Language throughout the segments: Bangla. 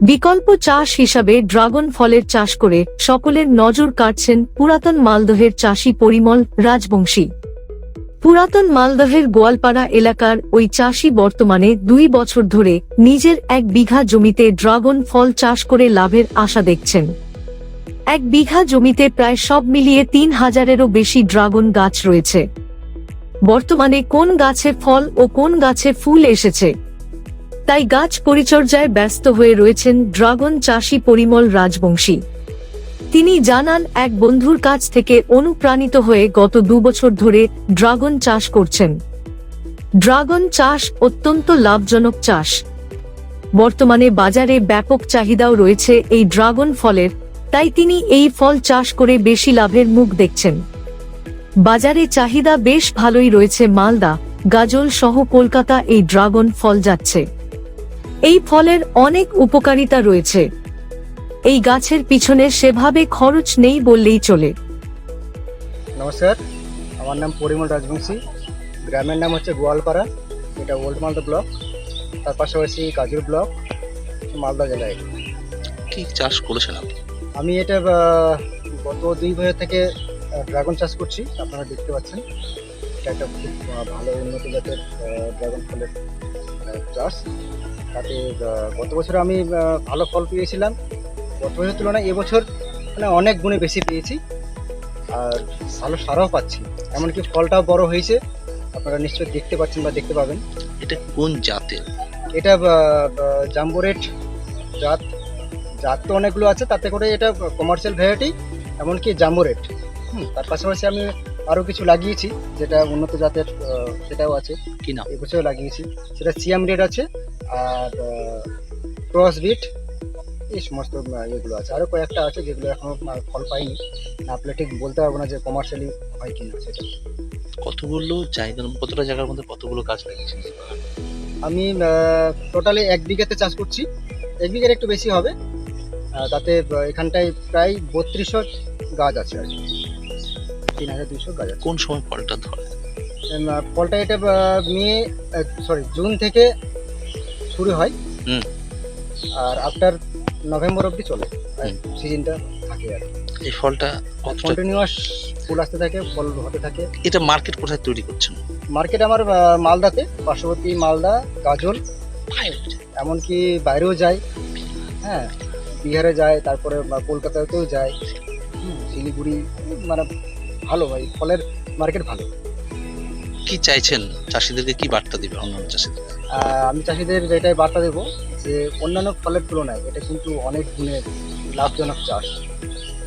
বিকল্প চাষ হিসাবে ড্রাগন ফলের চাষ করে সকলের নজর কাটছেন পুরাতন মালদহের চাষি পরিমল রাজবংশী। পুরাতন মালদহের গোয়ালপাড়া এলাকার ওই চাষি বর্তমানে দুই বছর ধরে নিজের এক বিঘা জমিতে ড্রাগন ফল চাষ করে লাভের আশা দেখছেন। এক বিঘা জমিতে প্রায় সব মিলিয়ে তিন হাজারেরও বেশি ড্রাগন গাছ রয়েছে। বর্তমানে কোন গাছে ফল ও কোন গাছে ফুল এসেছে তাই গাছ পরিচর্যায় ব্যস্ত হয়ে রয়েছেন ড্রাগন চাষি পরিমল রাজবংশী। তিনি জানান, এক বন্ধুর কাছ থেকে অনুপ্রাণিত হয়ে গত দুবছর ধরে ড্রাগন চাষ করছেন। ড্রাগন চাষ অত্যন্ত লাভজনক চাষ। বর্তমানে বাজারে ব্যাপক চাহিদাও রয়েছে এই ড্রাগন ফলের, তাই তিনি এই ফল চাষ করে বেশি লাভের মুখ দেখছেন। বাজারে চাহিদা বেশ ভালোই রয়েছে মালদা, গাজল সহ কলকাতা এই ড্রাগন ফল যাচ্ছে। এই ফলের অনেক উপকারিতা রয়েছে। এই গাছের পিছনে সেভাবে খরচ নেই বললেই চলে। নমস্কার আমার নাম পরিমল রাজবংশী। গ্রামের নাম হচ্ছে গোয়ালপাড়া। এটা ওল্ড মালদা ব্লক তার পাশাপাশি কাজুর ব্লক মালদা জেলায়। কি চাষ করেছেন আপনি? আমি এটা গত দুই বছর থেকে ড্রাগন চাষ করছি আপনারা দেখতে পাচ্ছেন। এটা একটা খুব ভালো উন্নত জাতের ড্রাগন ফলের চাষ। তাতে গত বছর আমি ভালো ফল পেয়েছিলাম। গত বছরের তুলনায় এবছর মানে অনেক গুণে বেশি পেয়েছি। আর ভালো সারাও পাচ্ছি। এমনকি ফলটাও বড় হয়েছে। আপনারা নিশ্চয়ই দেখতে পাচ্ছেন বা দেখতে পাবেন। এটা কোন জাতের? এটা জাম্বোরেট জাত। জাত তো অনেকগুলো আছে তাতে করে এটা কমার্শিয়াল ভ্যারাইটি এমনকি জাম্বোরেট। হুম। তার পাশাপাশি আমি আরও কিছু লাগিয়েছি যেটা উন্নত জাতের সেটাও আছে। কি নাম? এবছর লাগিয়েছি। সেটা সিয়াম রেড আছে। আর ক্রস বিট এই সমস্ত ইয়েগুলো আছে। আরও কয়েকটা আছে যেগুলো এখনও ফল পাইনি। আপনি ঠিক বলতে পারব না যে কমার্শিয়ালি হয় কিনা সেটা। কতগুলো জায়গা কতটা জায়গার মধ্যে কতগুলো গাছ লাগিয়েছেন? আমি টোটালি এক বিঘাতে চাষ করছি। এক বিঘার একটু বেশি হবে। তাতে এখানটায় প্রায় বত্রিশশো গাছ আছে আর কি। তিন হাজার দুইশো গাছ আছে। কোন সময় ফলটা ধরে? ফলটা এটা মে সরি জুন থেকে শুরু হয়। হুম। আর আফটার নভেম্বর অবধি চলে। সিজনটা থাকে আর এই ফলটা কন্টিনিউয়াস ফুল আসতে থাকে ফল হতে থাকে। এটা মার্কেট কোথায় তৈরি করছেন? মার্কেট আমার মালদাতে। পার্শ্ববর্তী মালদা গাজল। এমনকি বাইরেও যায়। হ্যাঁ বিহারে যায় তারপরে কলকাতাতেও যায়। শিলিগুড়ি মানে ভালো ভাই ফলের মার্কেট ভালো। কি চাইছেন? চাষিদেরকে কি বার্তা দিবে অন্যান্য চাষিদের? আমি চাষিদের এটাই বার্তা দেবো যে অন্যান্য ফলের তুলনায় এটা কিন্তু অনেক গুণের লাভজনক চাষ।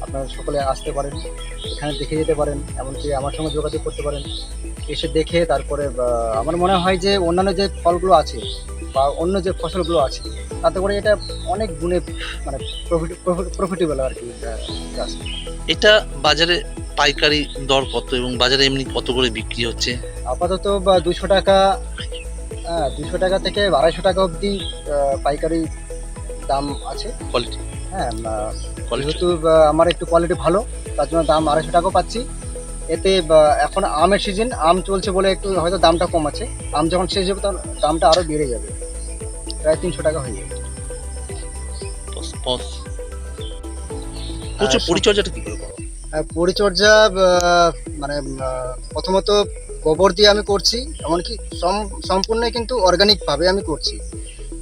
আপনারা সকলে আসতে পারেন এখানে দেখে যেতে পারেন এমনকি আমার সঙ্গে যোগাযোগ করতে পারেন। এসে দেখে তারপরে আমার মনে হয় যে অন্যান্য যে ফলগুলো আছে বা অন্য যে ফসলগুলো আছে তাতে করে এটা অনেক গুণে মানে প্রফিট প্রফিটেবল আর কি চাষ। এটা বাজারে পাইকারি দর কত এবং বাজারে এমনি কত করে বিক্রি হচ্ছে? আপাতত বা দুশো টাকা হ্যাঁ দুশো টাকা থেকে আড়াইশো টাকা অবধি পাইকারি দাম আছে। কোয়ালিটি হ্যাঁ যেহেতু আমার একটু কোয়ালিটি ভালো তার জন্য দাম আড়াইশো টাকাও পাচ্ছি। এতে এখন আমের সিজন আম চলছে বলে একটু হয়তো দামটা কম আছে। আম যখন শেষ হবে তখন দামটা আরও বেড়ে যাবে। প্রায় তিনশো টাকা হয়ে যাবে। পরিচর্যাটা কি করে পরিচর্যা মানে প্রথমত গোবর দিয়ে আমি করছি এমনকি সম- সম্পূর্ণ কিন্তু অর্গানিকভাবে আমি করছি।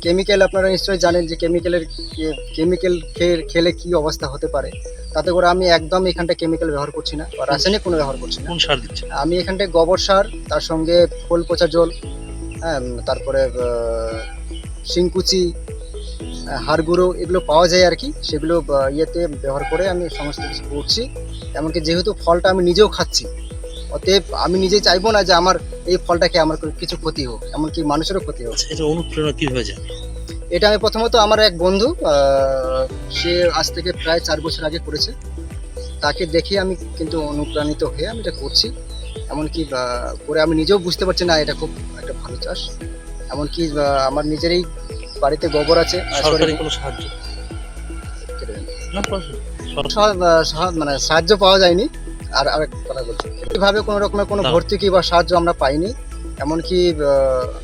কেমিক্যাল আপনারা নিশ্চয়ই জানেন যে কেমিক্যালের কেমিক্যাল খেয়ে খেলে কি অবস্থা হতে পারে। তাতে করে আমি একদম এখানটা কেমিক্যাল ব্যবহার করছি না বা রাসায়নিক কোনো ব্যবহার করছি না। সার দিচ্ছেন? আমি এখানটায় গোবর সার তার সঙ্গে খোল পচা জল হ্যাঁ তারপরে শিংকুচি আহ, হাড় গুঁড়ো এগুলো পাওয়া যায় আর কি সেগুলো ইয়েতে ব্যবহার করে আমি সমস্ত কিছু করছি। এমনকি যেহেতু ফলটা আমি নিজেও খাচ্ছি অতএব আমি নিজে চাইব না যে আমার এই ফলটা খেয়ে আমার কিছু ক্ষতি হোক এমনকি মানুষেরও ক্ষতি হোক। আচ্ছা এটা অনুপ্রেরণা কীভাবে যায় এটা আমি প্রথমত আমার এক বন্ধু সে আজ থেকে প্রায় চার বছর আগে করেছে। তাকে দেখে আমি কিন্তু অনুপ্রাণিত হয়ে আমি এটা করছি। এমনকি করে আমি নিজেও বুঝতে পারছি না এটা খুব একটা ভালো চাষ। এমনকি আমার নিজেরই বাড়িতে গোবর আছে সরকারি কোনো সাহায্য? মানে সাহায্য পাওয়া যায়নি। আর আরেক কথা বলছি। এইভাবে কোনো রকমের কোনো। ভর্তুকি বা সাহায্য আমরা পাইনি। এমনকি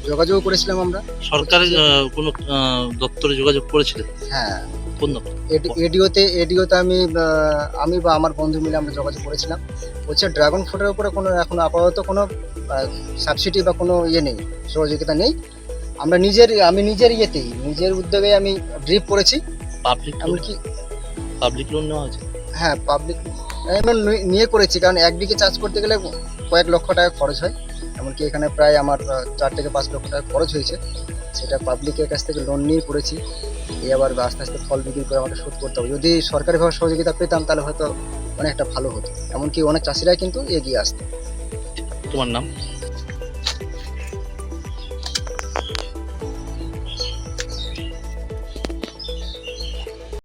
যোগাযোগ করেছিলাম আমরা। সরকারের কোনো দপ্তরে যোগাযোগ করেছিলেন? হ্যাঁ। কোন দপ্তর? এডিওতে এডিওতে আমি আমি বা আমার বন্ধু মিলে আমরা যোগাযোগ করেছিলাম। বলছে ড্রাগন ফ্রুটের উপরে কোনো এখন আপাতত কোনো সাবসিডি বা কোনো ইয়ে নেই সহযোগিতা নেই। আমরা নিজের আমি নিজের ইয়েতেই নিজের উদ্যোগে আমি ড্রিপ করেছি। পাবলিক এমনকি পাবলিক লোন নেওয়া হয়েছে? হ্যাঁ পাবলিক নিয়ে করেছি, কারণ একদিকে চাষ করতে গেলে কয়েক লক্ষ টাকা খরচ হয়। এমনকি এখানে প্রায় আমার চার থেকে পাঁচ লক্ষ টাকা খরচ হয়েছে। সেটা পাবলিকের কাছ থেকে লোন নিয়ে করেছি। এই আবার আস্তে আস্তে ফল বিক্রি করে আমাকে শোধ করতে হবে। যদি সরকারিভাবে সহযোগিতা পেতাম, তাহলে হয়তো অনেকটা ভালো হতো। এমনকি অনেক চাষিরাই কিন্তু এগিয়ে আসতো। তোমার নাম?